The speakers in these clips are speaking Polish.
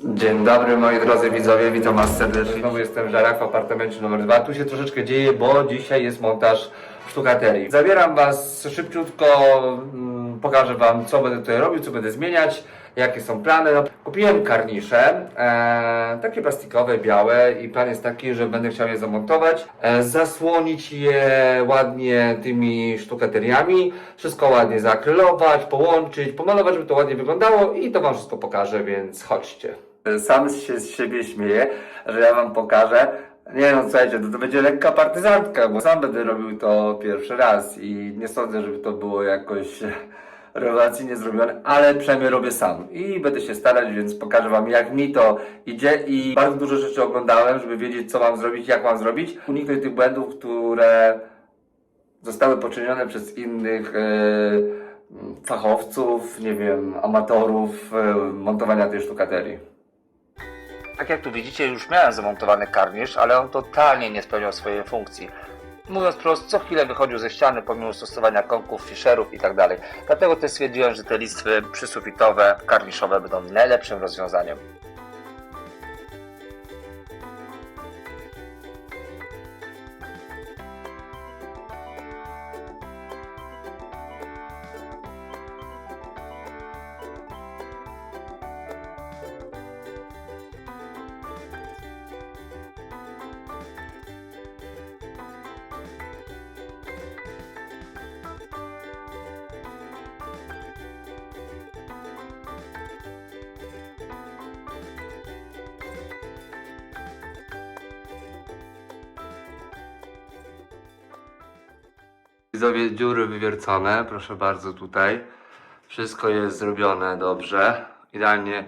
Dzień dobry moi drodzy widzowie, witam was serdecznie. Znowu jestem w w apartamencie numer 2. Tu się troszeczkę dzieje, bo dzisiaj jest montaż sztukaterii. Zabieram was szybciutko, mm, pokażę wam co będę tutaj robił, co będę zmieniać, jakie są plany. No, kupiłem karnisze, e, takie plastikowe, białe i plan jest taki, że będę chciał je zamontować, e, zasłonić je ładnie tymi sztukateriami, wszystko ładnie zaakrylować, połączyć, pomalować, żeby to ładnie wyglądało i to wam wszystko pokażę, więc chodźcie. Sam się z siebie śmieję, że ja wam pokażę. Nie no, słuchajcie, to, to będzie lekka partyzantka, bo sam będę robił to pierwszy raz i nie sądzę, żeby to było jakoś rewelacyjnie zrobione, ale przynajmniej robię sam i będę się starać, więc pokażę wam jak mi to idzie i bardzo dużo rzeczy oglądałem, żeby wiedzieć co mam zrobić, jak mam zrobić, uniknąć tych błędów, które zostały poczynione przez innych e, fachowców, nie wiem, amatorów e, montowania tej sztukaterii. Tak jak tu widzicie, już miałem zamontowany karnisz, ale on totalnie nie spełniał swojej funkcji. Mówiąc prosto, co chwilę wychodził ze ściany pomimo stosowania kąków, fisherów i tak. Dlatego też stwierdziłem, że te listwy przysufitowe, karniszowe będą najlepszym rozwiązaniem. Widzowie, dziury wywiercone, proszę bardzo tutaj. Wszystko jest zrobione dobrze. Idealnie,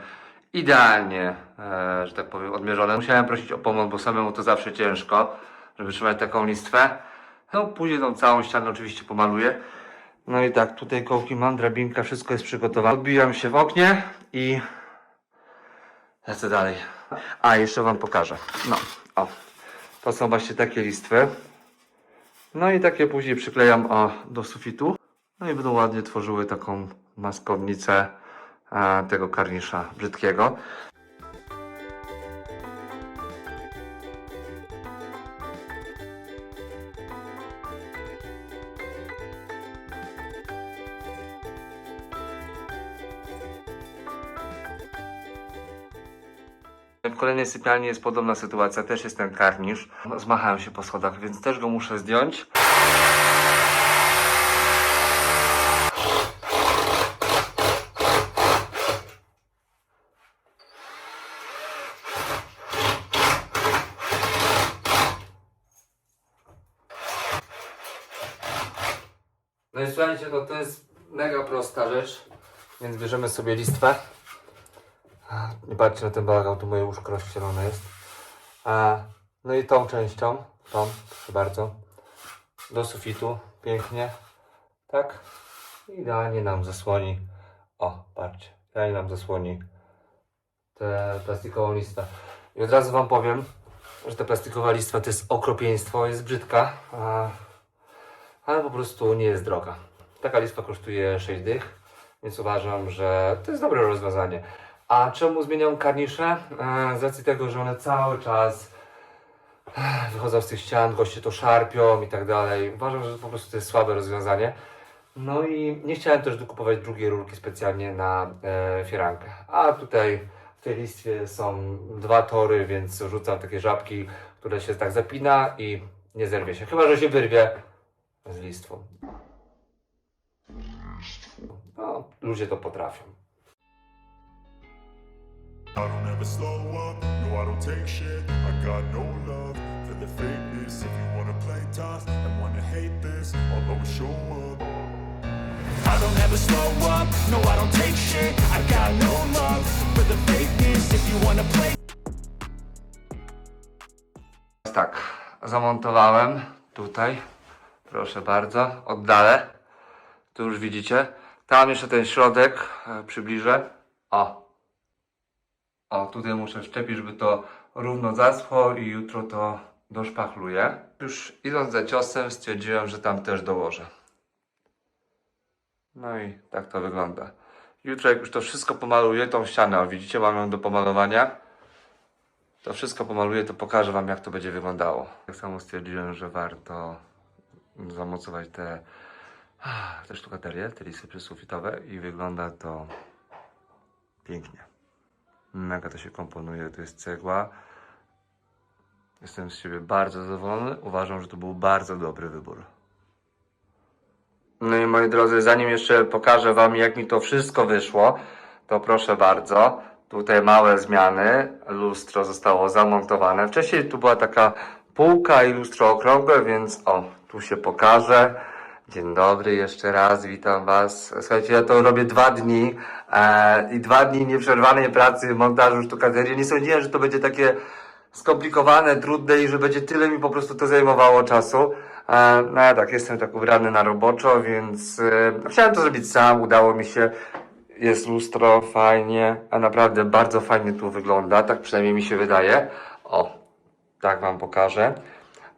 idealnie, e, że tak powiem, odmierzone. Musiałem prosić o pomoc, bo samemu to zawsze ciężko, żeby trzymać taką listwę. No, później tą całą ścianę oczywiście pomaluję. No i tak, tutaj kołki mam, drabinka, wszystko jest przygotowane. Odbijam się w oknie i lecę dalej. A, jeszcze wam pokażę. No, o. To są właśnie takie listwy. No i takie później przyklejam o, do sufitu. No i będą ładnie tworzyły taką maskownicę e, tego karnisza brzydkiego. Kolejnej sypialni jest podobna sytuacja, też jest ten karnisz. Zmachałem się po schodach, więc też go muszę zdjąć. No i słuchajcie, no to jest mega prosta rzecz, więc bierzemy sobie listwę. Nie patrzcie na ten bałagan, tu moje łóżko rozścielone jest. A, no i tą częścią, tą, proszę bardzo, do sufitu, pięknie, tak, idealnie nam zasłoni, o, patrzcie, idealnie nam zasłoni tę plastikową listwę. I od razu Wam powiem, że ta plastikowa listwa to jest okropieństwo, jest brzydka, a, ale po prostu nie jest droga. Taka listwa kosztuje 6 dych, więc uważam, że to jest dobre rozwiązanie. A czemu zmieniam karnisze? E, Z racji tego, że one cały czas e, wychodzą z tych ścian, goście to szarpią i tak dalej. Uważam, że po prostu to jest słabe rozwiązanie. No i nie chciałem też dokupować drugiej rurki specjalnie na e, firankę. A tutaj w tej listwie są dwa tory, więc rzucam takie żabki, które się tak zapina i nie zerwie się. Chyba, że się wyrwie z listwą. No, ludzie to potrafią. I don't ever slow up, no I don't take shit I got no love for the fakeness If you wanna play tough and wanna hate this I'll always show up I don't ever slow up, no I don't take shit I got no love for the fakeness If you wanna play Tak, zamontowałem tutaj. Proszę bardzo, oddalę. Tu już widzicie. Tam jeszcze ten środek e, przybliżę. O. O, tutaj muszę wszczepić, żeby to równo zaschło i jutro to doszpachluję. Już idąc za ciosem stwierdziłem, że tam też dołożę. No i tak to wygląda. Jutro jak już to wszystko pomaluję, tą ścianę, o widzicie, mam ją do pomalowania. To wszystko pomaluję, to pokażę wam jak to będzie wyglądało. Tak samo stwierdziłem, że warto zamocować te, te sztukaterie, te listy przysufitowe i wygląda to pięknie. Mega to się komponuje, to jest cegła. Jestem z siebie bardzo zadowolony. Uważam, że to był bardzo dobry wybór. No i moi drodzy, zanim jeszcze pokażę Wam, jak mi to wszystko wyszło, to proszę bardzo, tutaj małe zmiany. Lustro zostało zamontowane. Wcześniej tu była taka półka i lustro okrągłe, więc o, tu się pokażę. Dzień dobry jeszcze raz, witam Was. Słuchajcie, ja to robię dwa dni e, i dwa dni nieprzerwanej pracy, montażu sztukaterii. Nie sądziłem, że to będzie takie skomplikowane, trudne i że będzie tyle mi po prostu to zajmowało czasu. E, no ja tak, jestem tak ubrany na roboczo, więc e, chciałem to zrobić sam, udało mi się. Jest lustro, fajnie, a naprawdę bardzo fajnie tu wygląda, tak przynajmniej mi się wydaje. O, tak Wam pokażę.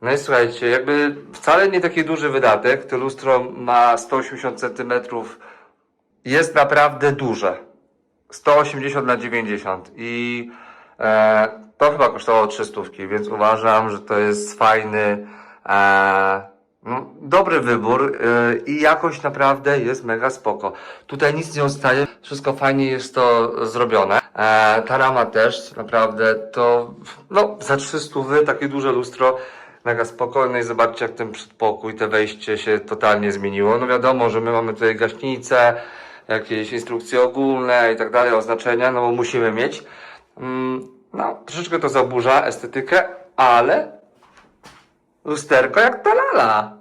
No i słuchajcie, jakby wcale nie taki duży wydatek, to lustro ma 180 cm, jest naprawdę duże. 180 na 90 i e, to chyba kosztowało 300, więc uważam, że to jest fajny, e, no, dobry wybór e, i jakość naprawdę jest mega spoko. Tutaj nic nie odstaje, wszystko fajnie jest to zrobione. E, ta rama też naprawdę to, no za 300 takie duże lustro, mega spokojne i zobaczcie jak ten przedpokój, te wejście się totalnie zmieniło. No wiadomo, że my mamy tutaj gaśnicę, jakieś instrukcje ogólne i tak dalej, oznaczenia, no bo musimy mieć. Mm, No, troszeczkę to zaburza estetykę, ale lusterko jak ta lala.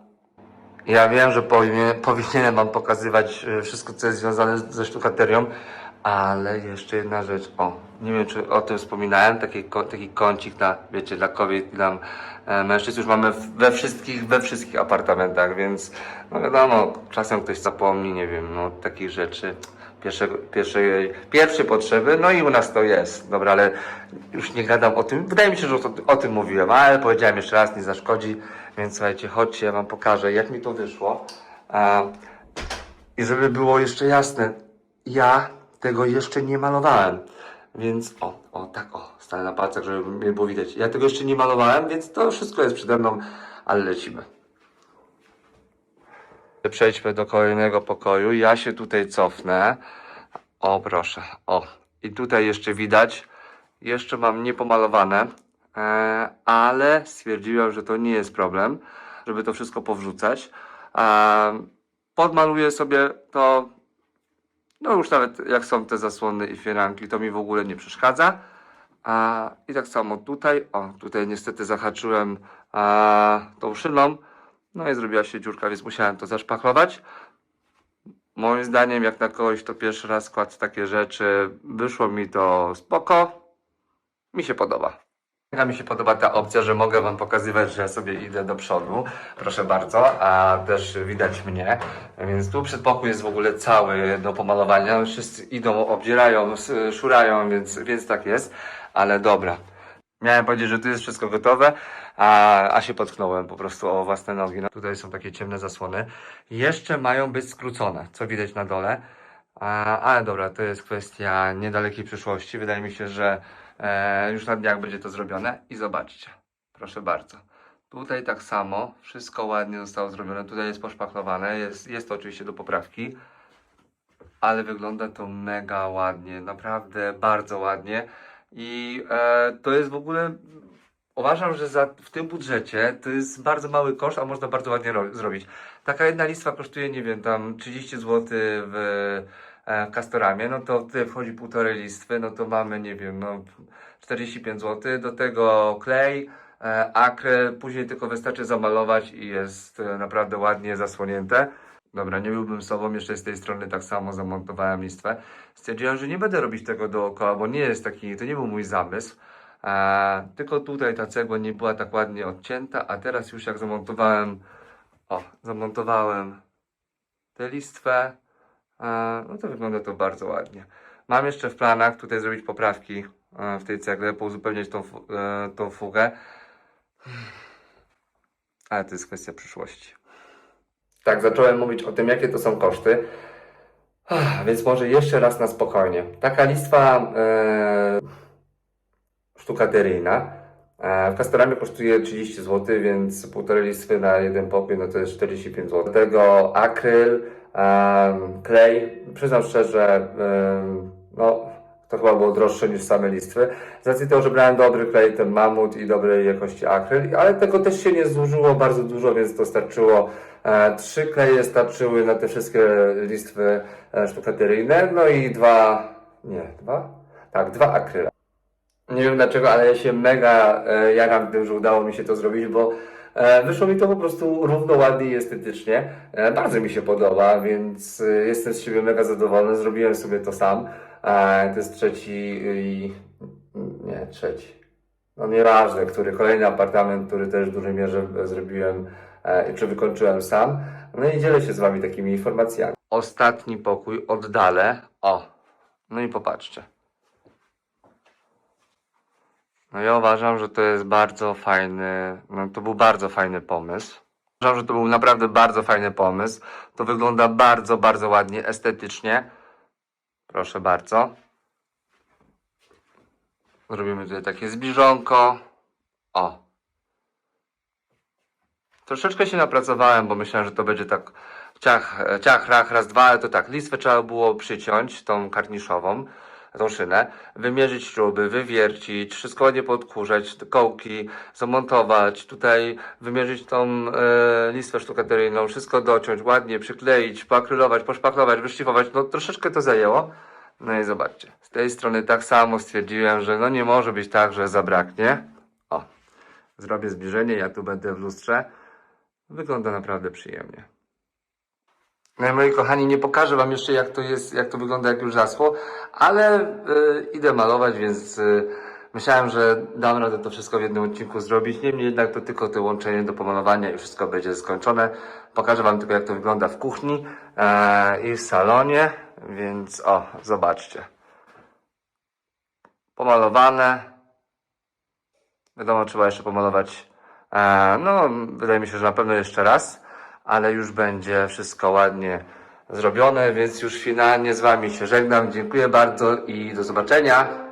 Ja wiem, że powinien, powinienem wam pokazywać e, wszystko, co jest związane ze sztukaterią, ale jeszcze jedna rzecz. O, nie wiem, czy o tym wspominałem, taki, taki kącik na, wiecie, dla kobiet i dla e, mężczyzn już mamy we wszystkich, we wszystkich apartamentach, więc no wiadomo, czasem ktoś zapomni, nie wiem, no takich rzeczy. Pierwszego, pierwszej, pierwszej potrzeby, no i u nas to jest. Dobra, ale już nie gadam o tym. Wydaje mi się, że o, o tym mówiłem, ale powiedziałem jeszcze raz, nie zaszkodzi. Więc słuchajcie, chodźcie, ja wam pokażę, jak mi to wyszło. E, I żeby było jeszcze jasne, ja tego jeszcze nie malowałem. Więc o, o, tak o, stanę na palcach, żeby mnie było widać. Ja tego jeszcze nie malowałem, więc to wszystko jest przede mną, ale lecimy. Przejdźmy do kolejnego pokoju. Ja się tutaj cofnę. O, proszę. O, i tutaj jeszcze widać. Jeszcze mam niepomalowane, e, ale stwierdziłem, że to nie jest problem, żeby to wszystko powrzucać. E, podmaluję sobie to. No już nawet jak są te zasłony i firanki, to mi w ogóle nie przeszkadza. A, I tak samo tutaj, o, tutaj niestety zahaczyłem a, tą szyną, no i zrobiła się dziurka, więc musiałem to zaszpachlować. Moim zdaniem, jak na kogoś, to pierwszy raz składł takie rzeczy, wyszło mi to spoko, mi się podoba. Mega mi się podoba ta opcja, że mogę Wam pokazywać, że ja sobie idę do przodu. Proszę bardzo, a też widać mnie. Więc tu przedpokój jest w ogóle cały do pomalowania. Wszyscy idą, obdzierają, szurają, więc, więc tak jest. Ale dobra. Miałem powiedzieć, że tu jest wszystko gotowe, a, a się potknąłem po prostu o własne nogi. No, tutaj są takie ciemne zasłony. Jeszcze mają być skrócone, co widać na dole. A, ale dobra, to jest kwestia niedalekiej przyszłości. Wydaje mi się, że e, już na dniach będzie to zrobione. I zobaczcie, proszę bardzo. Tutaj tak samo, wszystko ładnie zostało zrobione. Tutaj jest poszpachlowane, jest, jest to oczywiście do poprawki, ale wygląda to mega ładnie, naprawdę bardzo ładnie. I e, to jest w ogóle. Uważam, że za, w tym budżecie to jest bardzo mały koszt, a można bardzo ładnie ro- zrobić. Taka jedna listwa kosztuje, nie wiem, tam 30 zł w e, Castoramie, no to wchodzi półtorej listwy, no to mamy, nie wiem, no 45 zł. Do tego klej, e, akryl, później tylko wystarczy zamalować i jest e, naprawdę ładnie zasłonięte. Dobra, nie byłbym sobą, jeszcze z tej strony tak samo zamontowałem listwę. Stwierdziłem, że nie będę robić tego dookoła, bo nie jest taki, to nie był mój zamysł. Tylko tutaj ta cegła nie była tak ładnie odcięta, a teraz już jak zamontowałem, o, zamontowałem tę listwę, no to wygląda to bardzo ładnie. Mam jeszcze w planach tutaj zrobić poprawki e, w tej cegle, pouzupełniać tą, e, tą fugę. Ale to jest kwestia przyszłości. Tak, zacząłem mówić o tym, jakie to są koszty. Ach, Więc może jeszcze raz na spokojnie. Taka listwa e, sztukateryjna e, w Castoramie kosztuje 30 zł, więc półtorej listwy na jeden pokój no to jest 45 zł. Do tego akryl, klej. Przyznam szczerze, no to chyba było droższe niż same listwy. Z racji tego, że brałem dobry klej, ten mamut i dobrej jakości akryl, ale tego też się nie zużyło bardzo dużo, więc to starczyło. E, trzy kleje starczyły na te wszystkie listwy e, sztukateryjne, no i dwa, nie, dwa? Tak, dwa akryle. Nie wiem dlaczego, ale ja się mega e, jaram tym, że udało mi się to zrobić, bo wyszło mi to po prostu równo ładnie i estetycznie. E, bardzo mi się podoba, więc e, jestem z siebie mega zadowolony. Zrobiłem sobie to sam. E, to jest trzeci i... nie, trzeci. No nieważne, który kolejny apartament, który też w dużej mierze zrobiłem, e, czy wykończyłem sam. No i dzielę się z Wami takimi informacjami. Ostatni pokój oddalę. O, no i popatrzcie. No ja uważam, że to jest bardzo fajny, no to był bardzo fajny pomysł. Uważam, że to był naprawdę bardzo fajny pomysł. To wygląda bardzo, bardzo ładnie, estetycznie. Proszę bardzo. Zrobimy tutaj takie zbliżonko. O. Troszeczkę się napracowałem, bo myślałem, że to będzie tak ciach, ciach, rach, raz, dwa, ale to tak, listwę trzeba było przyciąć, tą karniszową, tą szynę, wymierzyć śruby, wywiercić, wszystko ładnie podkurzać, kołki, zamontować, tutaj wymierzyć tą e, listwę sztukateryjną, wszystko dociąć, ładnie przykleić, poakrylować, poszpachlować, wyszlifować, no troszeczkę to zajęło. No i zobaczcie, z tej strony tak samo stwierdziłem, że no nie może być tak, że zabraknie. O, zrobię zbliżenie, ja tu będę w lustrze. Wygląda naprawdę przyjemnie. No moi kochani, nie pokażę wam jeszcze jak to jest, jak to wygląda jak już zasło, ale y, idę malować, więc y, myślałem, że dam radę to wszystko w jednym odcinku zrobić. Niemniej jednak to tylko to łączenie do pomalowania i wszystko będzie skończone. Pokażę wam tylko jak to wygląda w kuchni e, i w salonie, więc o, zobaczcie. Pomalowane. Wiadomo, trzeba jeszcze pomalować. E, no, wydaje mi się, że na pewno jeszcze raz, ale już będzie wszystko ładnie zrobione, więc już finalnie z Wami się żegnam. Dziękuję bardzo i do zobaczenia.